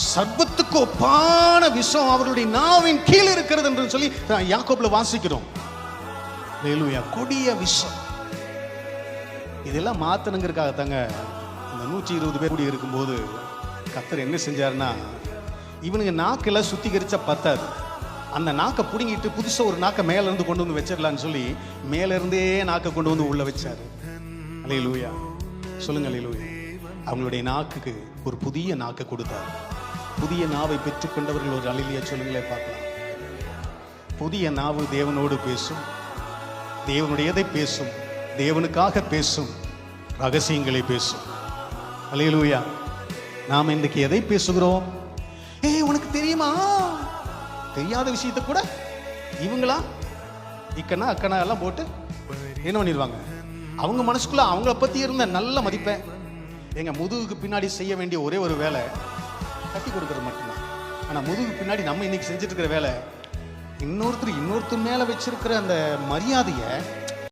சர்வத்துக்கு ஒப்பான விஷம் அவருடைய நாவின் கீழே இருக்கிறது என்று சொல்லி யாக்கோப்ல வாசிக்கிறோம். கொடிய விஷம். இதெல்லாம் மாத்தணுங்கிறதுக்காக தாங்க இந்த நூற்றி இருபது பேர் கூடி இருக்கும்போது கத்தர் என்ன செஞ்சாருன்னா இவனுங்க நாக்கெல்லாம் சுத்திகரிச்சா பத்தாது அந்த நாக்கை பிடுங்கிட்டு புதுசா ஒரு நாக்கை மேல இருந்து கொண்டு வந்து வச்சிடலான்னு சொல்லி மேல இருந்தே நாக்கை கொண்டு வந்து உள்ள வச்சாரு. அலையலூயா சொல்லுங்க அலையலூயா அவங்களுடைய நாக்குக்கு ஒரு புதிய நாக்கை கொடுத்தாரு. புதிய நாவை பெற்றுக்கொண்டவர்கள் ஒரு அலையிலியா சொல்லுங்களே பார்க்கலாம். புதிய நாவு தேவனோடு பேசும். தேவனுடையதை பேசும். தேவனுக்காக பேசும். ரகசியங்களை பேசும். அலையலூயா நாம் இன்றைக்கு எதை பேசுகிறோம்? ஏய் உனக்கு தெரியுமா? தெரியாத விஷயத்தை கூட இவங்களா? இக்கனா அக்கனா எல்லாம் போட்டு என்ன பண்ணிடுவாங்க? அவங்க மனசுக்குள்ள அவங்கள பத்தி இருந்த நல்ல மதிப்பேன் எங்கள் முதுகுக்கு பின்னாடி செய்ய வேண்டிய ஒரே ஒரு வேலை கட்டி கொடுக்கறது மட்டும்தான். ஆனால் முதுகு பின்னாடி நம்ம இன்னைக்கு செஞ்சுட்டு இருக்கிற வேலை இன்னொருத்தர் இன்னொருத்தர் மேலே வச்சிருக்கிற அந்த மரியாதையை